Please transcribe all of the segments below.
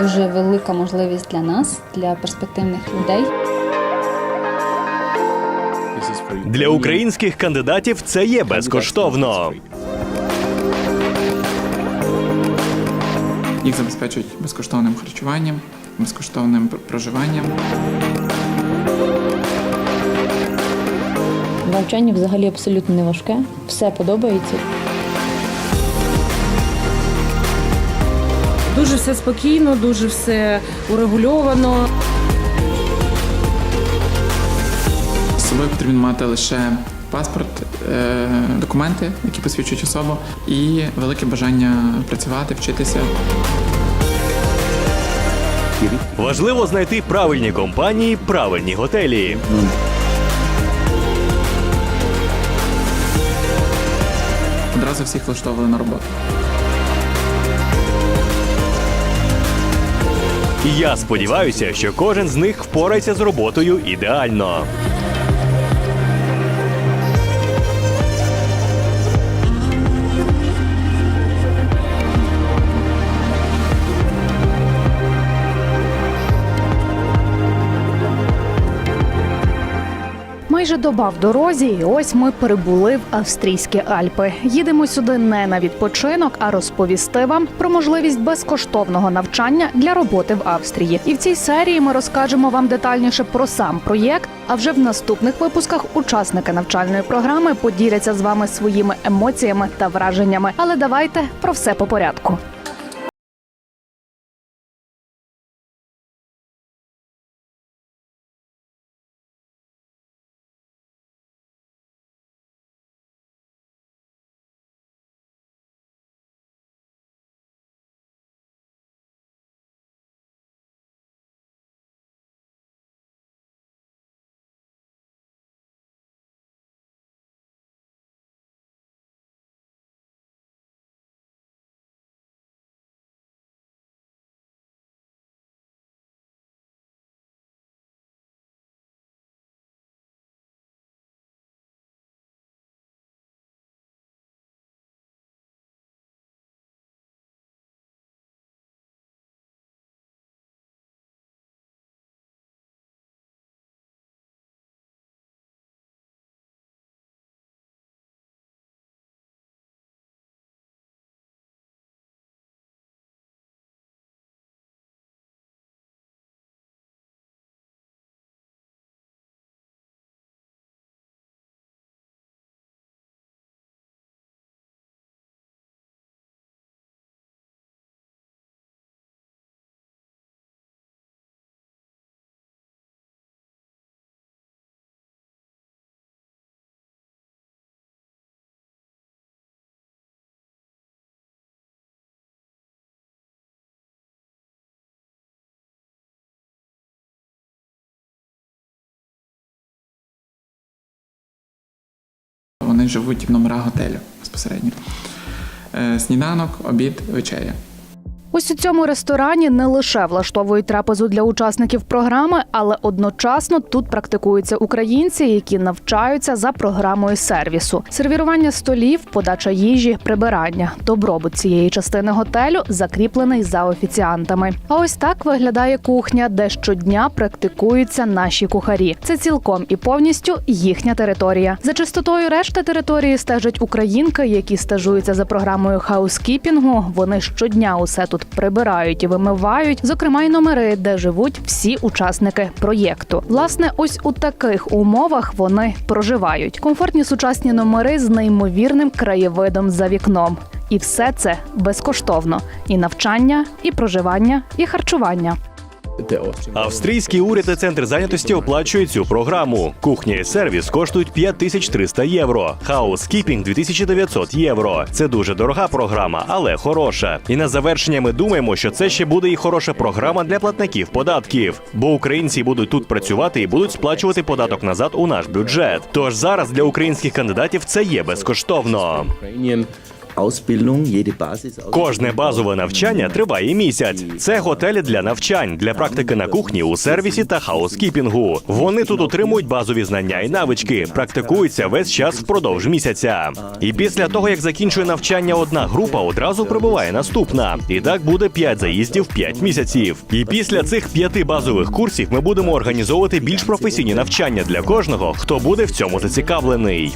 дуже велика можливість для нас, для перспективних людей. Для українських кандидатів це є безкоштовно. Їх забезпечують безкоштовним харчуванням, безкоштовним проживанням. Навчання взагалі абсолютно не важке, все подобається. Дуже все спокійно, дуже все урегульовано. З собою потрібно мати лише паспорт, е, документи, які посвідчують особу, і велике бажання працювати, вчитися. Важливо знайти правильні компанії, правильні готелі. Одразу всіх влаштовували на роботу. Я сподіваюся, що кожен з них впорається з роботою ідеально. Майже доба в дорозі, і ось ми прибули в австрійські Альпи. Їдемо сюди не на відпочинок, а розповісти вам про можливість безкоштовного навчання для роботи в Австрії. І в цій серії ми розкажемо вам детальніше про сам проєкт. А вже в наступних випусках учасники навчальної програми поділяться з вами своїми емоціями та враженнями. Але давайте про все по порядку. Живуть в номерах готелю безпосередньо. Е, Сніданок, обід, вечеря. Ось у цьому ресторані не лише влаштовують трапезу для учасників програми, але одночасно тут практикуються українці, які навчаються за програмою сервісу. Сервірування столів, подача їжі, прибирання. Добробут цієї частини готелю закріплений за офіціантами. А ось так виглядає кухня, де щодня практикуються наші кухарі. Це цілком і повністю їхня територія. За чистотою решти території стежать українки, які стежуються за програмою хаускіпінгу. Вони щодня усе тут прибирають і вимивають, зокрема й номери, де живуть всі учасники проєкту. Власне, ось у таких умовах вони проживають. Комфортні сучасні номери з неймовірним краєвидом за вікном. І все це безкоштовно: і навчання, і проживання, і харчування. Австрійський уряд і центр зайнятості оплачують цю програму. Кухня і сервіс коштують 5300 євро. Хаускіпінг 2900 євро. Це дуже дорога програма, але хороша. І на завершення ми думаємо, що це ще буде і хороша програма для платників податків, бо українці будуть тут працювати і будуть сплачувати податок назад у наш бюджет. Тож зараз для українських кандидатів це є безкоштовно. Кожне базове навчання триває місяць. Це готелі для навчань, для практики на кухні у сервісі та хаускіпінгу. Вони тут отримують базові знання і навички, практикуються весь час впродовж місяця. І після того, як закінчує навчання одна група, одразу прибуває наступна. І так буде 5 заїздів 5 місяців. І після цих п'яти базових курсів ми будемо організовувати більш професійні навчання для кожного, хто буде в цьому зацікавлений.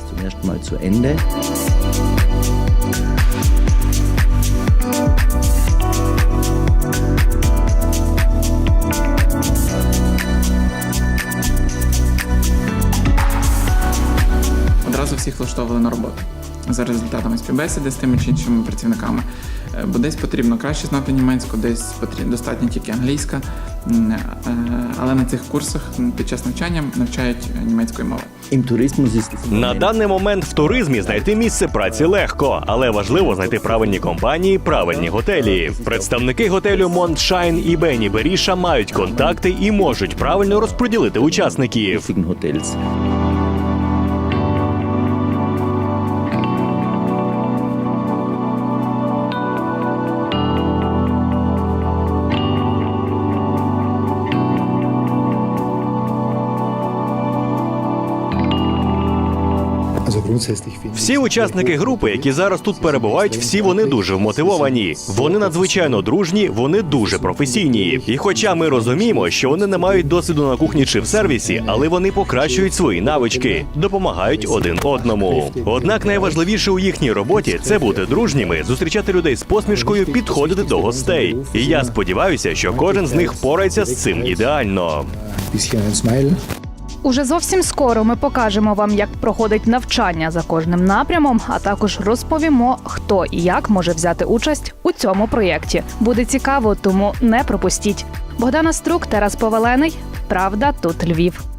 Всіх влаштовували на роботу за результатами співбесіди з тими чи іншими працівниками. Е, Бо десь потрібно краще знати німецьку, десь потрібно достатньо тільки англійська. Е, Але на цих курсах під час навчання навчають німецької мови. На даний момент в туризмі знайти місце праці легко, але важливо знайти правильні компанії, правильні готелі. Представники готелю Монтшайн і Бені Беріша мають контакти і можуть правильно розподілити учасників. Всі учасники групи, які зараз тут перебувають, всі вони дуже вмотивовані. Вони надзвичайно дружні, вони дуже професійні. І хоча ми розуміємо, що вони не мають досвіду на кухні чи в сервісі, але вони покращують свої навички, допомагають один одному. Однак найважливіше у їхній роботі це бути дружніми, зустрічати людей з посмішкою, підходити до гостей. І я сподіваюся, що кожен з них впорається з цим ідеально. Уже зовсім скоро ми покажемо вам, як проходить навчання за кожним напрямом, а також розповімо, хто і як може взяти участь у цьому проєкті. Буде цікаво, тому не пропустіть. Богдана Струк, Тарас Повалений. Правда, тут Львів.